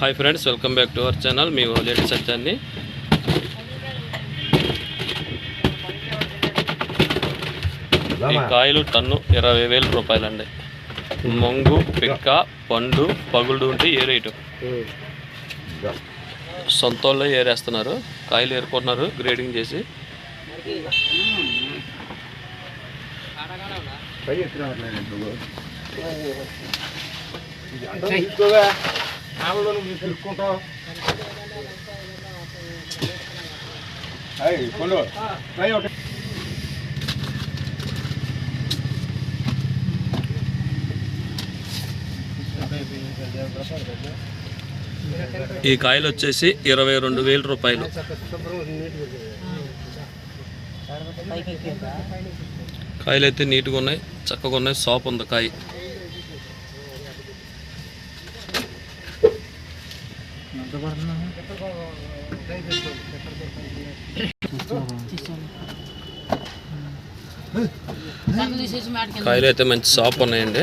Hi friends welcome back to our channel me lady సత్యాన్ని ఈ కాయలు టన్ను ఇరవై వేల రూపాయలండి. మొంగు పిక్క పండు పగుళ్ళు ఉంటే ఏ రేటు సొంత వాళ్ళు ఏరేస్తున్నారు. కాయలు ఏరుకుంటున్నారు గ్రేడింగ్ చేసి. ఈ కాయలు వచ్చేసి ఇరవై రెండు వేల రూపాయలు. కాయలు అయితే నీట్గా ఉన్నాయి చక్కగా ఉన్నాయి సాప్ ఉంది కాయ. కాయలు అయితే మంచి సాప్ ఉన్నాయండి.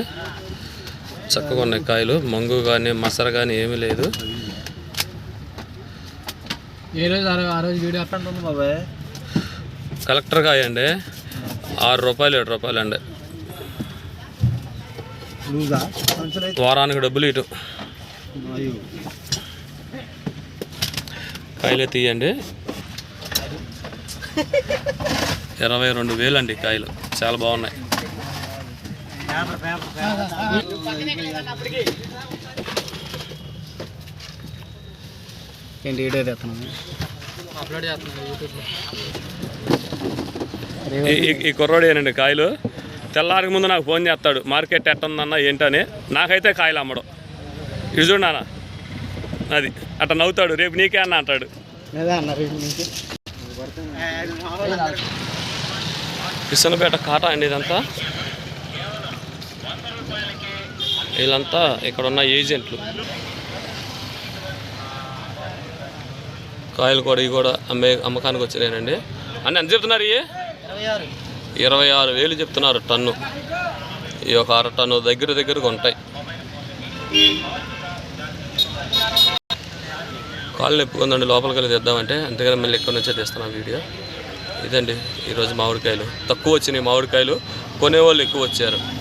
చక్కగా ఉన్నాయి కాయలు. మంగు కానీ మసర కానీ ఏమీ లేదు. ఏ రోజు ఆ రోజు- ఆ రోజు వీడియో ఎట్లా ఉంటుంది బాబాయ్? కలెక్టర్ కాయ అండి. ఆరు రూపాయలు ఏడు రూపాయలు అండి. వారానికి డబ్బులు ఇటు. కాయలు తీయండి. ఇరవై రెండు వేలు అండి కాయలు. చాలా బాగున్నాయి. ఏంటి వీడియో తెస్తున్నాను అప్లోడ్ చేస్తున్నాను ఈ- కాయలు. తెల్లారికి ముందు నాకు ఫోన్ చేస్తాడు మార్కెట్ ఎట్టుందన్న ఏంటని? నాకైతే కాయలు అమ్మడం. ఇది చూడు నాన్న అది. అట్ట నవ్వుతాడు. రేపు నీకే అన్న అంటాడు. కిషన్పేట కాటా అండి ఇదంతా. వీళ్ళంతా ఇక్కడ ఉన్న ఏజెంట్లు. కాయలు కూడా ఇవి కూడా అమ్మే అమ్మకానికి వచ్చినాయండి. అన్నీ ఎంత చెప్తున్నారు ఇవి? ఇరవై ఆరు వేలు చెప్తున్నారు టన్ను. ఈ ఒక అర టన్ను దగ్గర దగ్గరగా ఉంటాయి. కాళ్ళు నొప్పుకుందండి లోపలికి వెళ్ళి తెద్దామంటే. అంతేగాని మళ్ళీ ఎక్కడి నుంచే తెస్తున్నాం వీడియో. ఇదండి ఈరోజు మామిడికాయలు. తక్కువ వచ్చినాయి మామిడికాయలు. కొనేవాళ్ళు ఎక్కువ వచ్చారు.